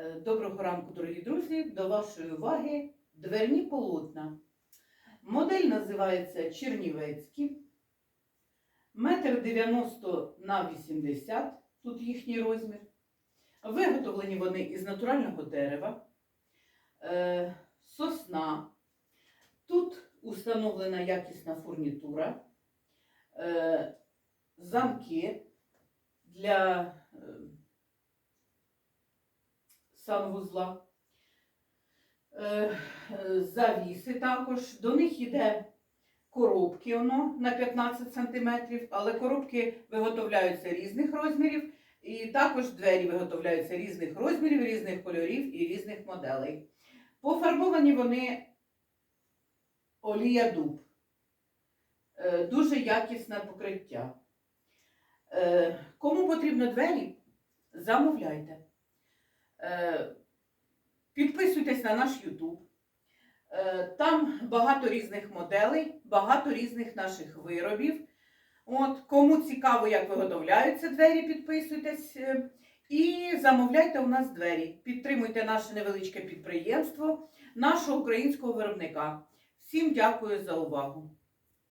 Е, Доброго ранку, дорогі друзі! До вашої уваги дверні полотна. Модель називається Чернівецькі. Метр 90 на 80, тут їхній розмір. Виготовлені вони із натурального дерева, Е, сосна. Тут установлена якісна фурнітура, Е, замки для санвузла. Е, Завіси також. До них йде коробки воно на 15 см, але коробки виготовляються різних розмірів. І також двері виготовляються різних розмірів, різних кольорів і різних моделей. Пофарбовані вони олія дуб. Е, Дуже якісне покриття. Е, Кому потрібно двері, замовляйте. Е, Підписуйтесь на наш YouTube. Е, Там багато різних моделей, багато різних наших виробів. От, кому цікаво, як виготовляються двері, підписуйтесь е, і замовляйте у нас двері. Підтримуйте наше невеличке підприємство, нашого українського виробника. Всім дякую за увагу!